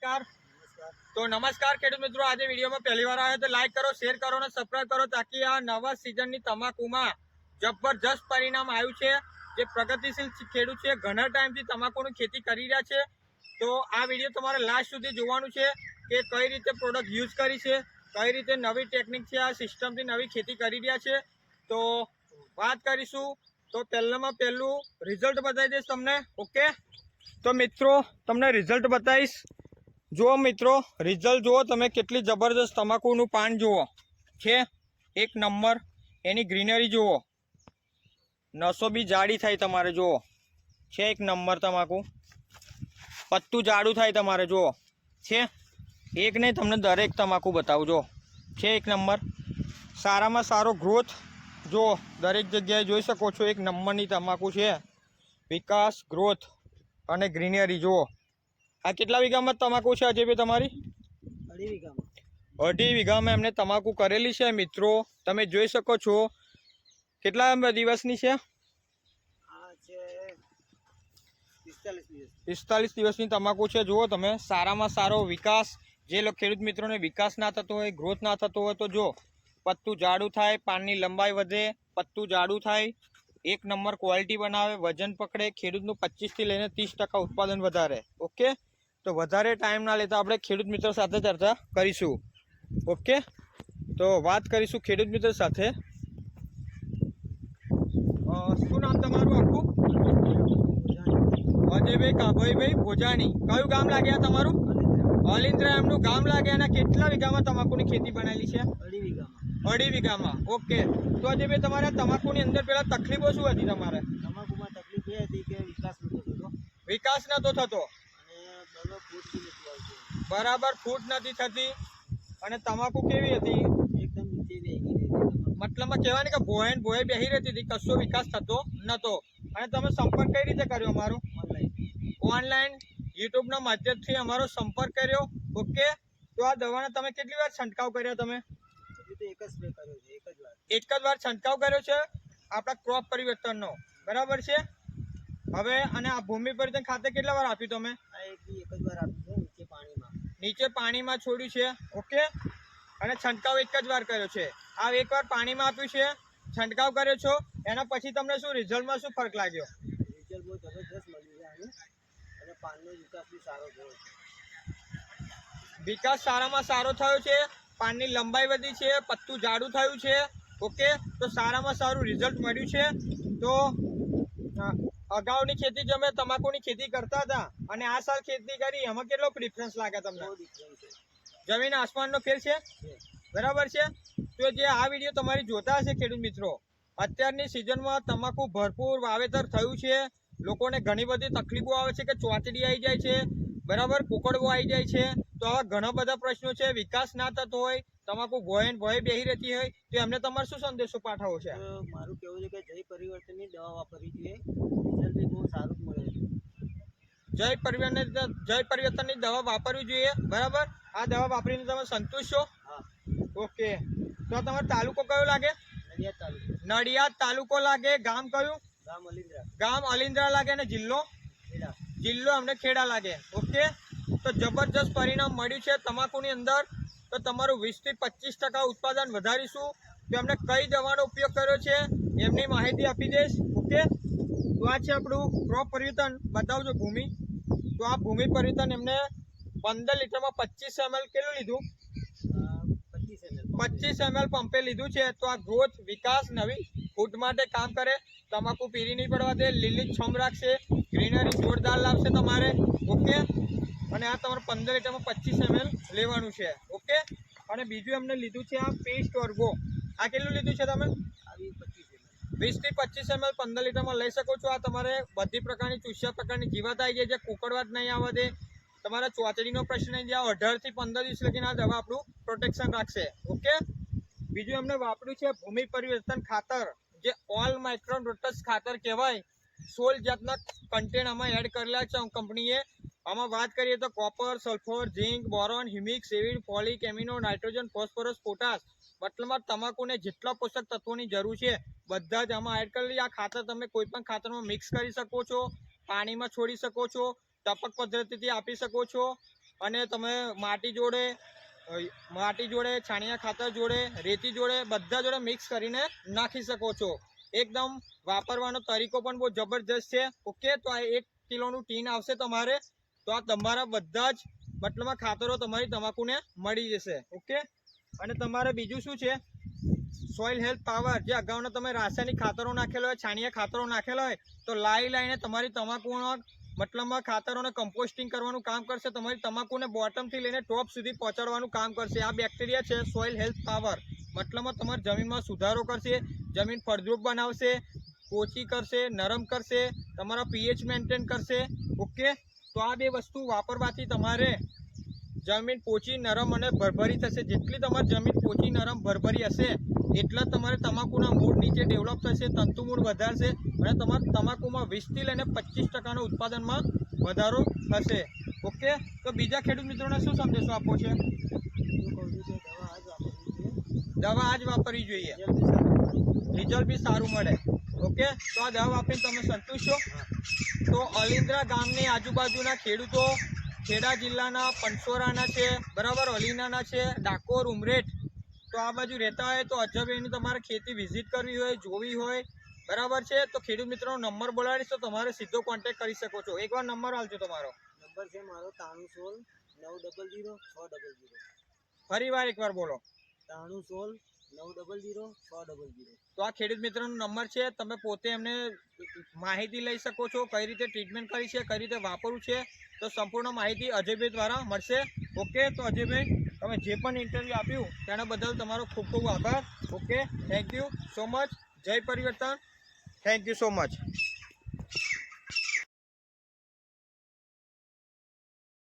નમસ્કાર. તો નમસ્કાર ખેડૂત મિત્રો. આજે વિડીયોમાં પહેલી વાર આવ્યો તો લાઈક કરો શેર કરો અને સબસ્ક્રાઈબ કરો તાકી આ નવા સિઝનની તમાકુમાં જબરજસ્ત પરિણામ આવ્યું છે. જે પ્રગતિશીલ ખેડૂત છે. ઘણા ટાઈમથી તમાકુની ખેતી કરી રહ્યા છે. તો આ વીડિયો તમારે લાસ્ટ સુધી જોવાનું છે કે કઈ રીતે પ્રોડક્ટ યુઝ કરી છે, કઈ રીતે નવી ટેકનિકથી આ સિસ્ટમથી નવી ખેતી કરી રહ્યા છે. તો વાત કરીશું. તો પહેલામાં પહેલું રિઝલ્ટ બતાવી દઈશ તમને. ઓકે તો મિત્રો, તમને રિઝલ્ટ બતાવીશ. જુઓ મિત્રો, રિઝલ્ટ જુઓ તમે કેટલી જબરદસ્ત તમાકુનું પાન જુઓ. છે, એક નંબર, એની ગ્રીનરી જુઓ. નસો બી જાડી થાય તમારે જુઓ. છે, એક નંબર તમાકુ. પત્તું જાડું થાય તમારે જુઓ. છે, એક નહીં, તમને દરેક તમાકુ બતાવું જુઓ. છે, એક નંબર. સારામાં સારો ગ્રોથ જુઓ. દરેક જગ્યાએ જોઈ શકો છો, એક નંબરની તમાકુ છે. વિકાસ ગ્રોથ અને ગ્રીનરી જુઓ. આ કેટલા વીઘામાં તમાકુ છે અજયભાઈ તમારી? અઢી વીઘામાં. અઢી વીઘામાં એમને તમાકુ કરેલી છે મિત્રો. તમે જોઈ શકો છો. કેટલા દિવસની છે? પિસ્તાલીસ દિવસની તમાકુ છે. જુઓ તમે સારામાં સારો વિકાસ. જે ખેડૂત મિત્રોને વિકાસ ના થતો હોય ગ્રોથ ના થતો હોય તો જો પત્તું જાડું થાય પાનની લંબાઈ વધે પત્તું જાડું થાય એક નંબર ક્વોલિટી બનાવે વજન પકડે. ખેડૂતનું પચીસથી લઈને ત્રીસ ટકા ઉત્પાદન વધારે. ઓકે? તો વધારે ટાઈમ ના લેતા આપણે ખેડૂત મિત્રો સાથે ચર્ચા કરીશું. ઓકે તો વાત કરીશું ખેડૂત મિત્રો સાથે. શું નામ તમારું આખું? અજયભાઈ કાભાઈભાઈ ભોજાણી. કયું ગામ લાગ્યા તમારું? અલિન્દ્રા એમનું ગામ લાગે અને કેટલા વીઘામાં તમાકુની ખેતી બનાવેલી છે? અઢી વીઘામાં. અઢી વીઘામાં. ઓકે તો અજયભાઈ તમારે તમાકુની અંદર પેલા તકલીફો શું હતી તમારે? તમાકુમાં તકલીફ એ હતી કે વિકાસ નતો થતો. વિકાસ નતો થતો. બરોબર ફૂટ નથી થતી. અને તમાકુ કેવી હતી. મતલબમાં કહેવાય કે ભોય ને ભોય બેહી રહેતી હતી કશો વિકાસ થતો નતો. અને તમે સંપર્ક કઈ રીતે કર્યો અમારો? Online online. યુટ્યુબના માધ્યમથી અમારો સંપર્ક કર્યો. ઓકે? તો આ દવાનો તમે કેટલી વાર છંટકાવ કર્યો તમે? એક જ કર્યો છે એક જ વાર. એક જ વાર છંટકાવ કર્યો છે આપણા ક્રોપ પરિવર્તનનો. બરાબર છે? હવે અને આ ભૂમિ પરિવર્તન ખાતે કેટલા વાર આપ્યું તમે? એક જ વાર આપ્યું નીચે પાણીમાં. નીચે પાણીમાં છોડ્યું છે. ઓકે અને છંટકાવ એક જ વાર કર્યો છે. આ એક વાર પાણીમાં આપ્યું છે. છંટકાવ કર્યો છો. એના પછી તમને શું રિઝલ્ટમાં શું ફરક લાગ્યો? રિઝલ્ટ બહુ જબરદસ્ત મળ્યું છે આનું. અને પાનનો વિકાસ બી સારો થયો છે. વિકાસ સારામાં સારો થયો છે. પાનની લંબાઈ વધી છે. પત્તું જાડું થયું છે. ઓકે તો સારામાં સારું રિઝલ્ટ મળ્યું છે. તો અગાઉની ખેતી જે અમે તમાકુની ખેતી કરતા હતા અને આ સાલ ખેતી કરી. એમાં કેટલો પ્રિફરન્સ લાગે તમને? ડિફરન્સ જમીન આસમાનનો ફેર છે. બરાબર છે? તો જે આ વીડિયો તમારી જોતા હશે ખેડૂત મિત્રો અત્યારની સિઝનમાં તમાકુ ભરપૂર વાવેતર થયું છે. લોકોને ઘણી બધી તકલીફો આવે છે કે ચોચડી આવી જાય છે. બરાબર કુકડવો આવી જાય છે. તો આવા ઘણા બધા પ્રશ્નો છે વિકાસ ના થતો હોય તમાકુ ગોયન ભય બેહી રહેતી હોય તો એમને તમારે શું સંદેશો પાઠવો છે? મારું કેવું છે કે જય પરિવર્તનની દવા વાપરવી જોઈએ રિઝલ્ટ બી બહુ સારું જ મળે છે. જય પરિવર્તન જય પરિવર્તનની દવા વાપરવી જોઈએ બરાબર? આ દવા વાપરીને તમે સંતુષ્ટ છો? હા. ઓકે. તો આ તમારો તાલુકો કયો લાગે? નડિયાદ તાલુકો. નડિયાદ તાલુકો લાગે. ગામ કયું? ગામ અલિન્દ્રા ગામ અલિન્દ્રા લાગે અને જિલ્લો? જિલ્લો અમને ખેડા લાગે. ઓકે? તો જબરજસ્ત પરિણામ મળ્યું છે તમાકુની અંદર. તો તમારું વીસથી પચીસ ટકા ઉત્પાદન વધારીશું. તો એમને કઈ દવાનો ઉપયોગ કર્યો છે એમની માહિતી આપી દઈશ. ઓકે? તો આ છે આપણું ક્રોપ પરિવર્તન. બતાવજો ભૂમિ. તો આ ભૂમિ પરિવર્તન એમને પંદર લીટરમાં પચીસ એમએલ કેટલું લીધું? પચીસ એમએલ પંપે લીધું છે. તો આ ગ્રોથ વિકાસ, નવી ફૂડ માટે કામ કરે. તમાકુ પીરી નહીં પડવા દે. લીલી છમ રાખશે. ગ્રીનરી જોરદાર લાવશે તમારે. ઓકે? અને આ તમારે પંદર લીટરમાં પચીસ એમએલ લેવાનું છે. ઓકે? અને બીજું એમને લીધું છે આ પેસ્ટ વર્ગો આ કેટલું લીધું છે તમે? વીસથી પચીસ એમએલ. પંદર લીટરમાં લઈ શકો છો. આ તમારે બધી પ્રકારની ચૂસ્યા પ્રકારની જીવાત આવી જાય જે કુકડવાટ નહીં આવવા દે. તમારા ચોચડીનો પ્રશ્ન નહીં. જાય અઢારથી પંદર દિવસ લગીને આ દવા આપણું પ્રોટેક્શન રાખશે. ઓકે? બીજું એમને વાપર્યું છે ભૂમિ પરિવર્તન ખાતર જે ઓલ માઇક્રોન રોટસ ખાતર કહેવાય. સોળ જાતના કન્ટેન આમાં એડ કરેલા છે. કંપનીએ આમાં વાત કરીએ તો copper sulphur zinc boron humic acid folic amino nitrogen phosphorus potash મતલબમાં તમાકુને જેટલા પોષક તત્વોની જરૂર છે, બધા જ આમાં એડ કરી આ ખાતર તમે કોઈ પણ ખાતરમાં મિક્સ કરી શકો છો, પાણીમાં છોડી શકો છો, ટપક પદ્ધતિથી આપી શકો છો અને તમે માટી જોડે માટી જોડે, છાણિયા ખાતર જોડે, રેતી જોડે બધા જોડે મિક્સ કરીને નાખી શકો છો. એકદમ વાપરવાનો તરીકો પણ બહુ જબરજસ્ત છે. ઓકે, તો આ એક કિલોનું ટીન આવશે તમારે. તો આ તમારા બધા જ મતલબમાં ખાતરો તમારી તમાકુને મળી જશે, ઓકે? અને તમારે બીજું શું છે? સોઇલ હેલ્થ પાવર જે અગાઉના તમે રાસાયણિક ખાતરો નાખેલો હોય, છાણિયા ખાતરો નાખેલા હોય, તો લાઈ લાઈને તમારી તમાકુનો મતલબમાં ખાતરોને કમ્પોસ્ટિંગ કરવાનું કામ કરશે, તમારી તમાકુને બોટમથી લઈને ટોપ સુધી પહોંચાડવાનું કામ કરશે. આ બેક્ટેરિયા છે સોઇલ હેલ્થ પાવર મતલબમાં તમારી જમીનમાં સુધારો કરશે, જમીન ફળદ્રુપ બનાવશે, પોચી કરશે, નરમ કરશે, તમારા પીએચ મેન્ટેન કરશે, ઓકે? તો આ બે વસ્તુ વાપરવાથી તમારે જમીન પોચી નરમ અને ભરભરી થશે. જેટલી તમારી જમીન પોચી નરમ ભરભરી હશે, એટલા તમારે તમાકુના મૂળ નીચે ડેવલપ થશે, તંતુ મૂળ વધારશે અને તમારા તમાકુમાં વીસથી લઈને પચીસ ટકાનો ઉત્પાદનમાં વધારો થશે. ઓકે? તો બીજા ખેડૂત મિત્રોને શું સંદેશો આપવો છે? દવા આ જ વાપરવી જોઈએ. રિઝલ્ટ બી સારું મળે. ઓકે? તો આ દવા વાપરીને તમે સંતુષ્ટ છો? તો અલિન્દ્રા ગામની આજુબાજુના ખેડૂતો ખેડા જિલ્લાના પંચોરાના છે બરાબર અલીનાના છે ડાકોર ઉમરેઠ તો આ બાજુ રહેતા હોય તો અજબેની તમારે ખેતી વિઝિટ કરવી હોય જોવી હોય બરાબર છે? તો ખેડૂત મિત્રોનો નંબર બોલાવીશ તો તમારે સીધો કોન્ટેક્ટ કરી શકો છો. એકવાર નંબર આવજો તમારો. નંબર છે મારો ત્રાણું સોળ નવ ડબલ જીરો છ ડબલ જીરો ફરી વાર એકવાર બોલો. ત્રાણું સોળ તો આ ખેડૂત મિત્રનો નંબર છે, તમે પોતે એમને માહિતી લઈ શકો છો, કઈ રીતે ટ્રીટમેન્ટ કરી છે, કઈ રીતે વાપરવું છે, તો સંપૂર્ણ માહિતી અજયભાઈ દ્વારા મળશે. ઓકે તો અજયભાઈ તમે જે પણ ઇન્ટરવ્યૂ આપ્યું, તેના બદલ તમારો ખૂબ ખૂબ આભાર. Okay thank you so much જય પરિવર્તન. Thank you so much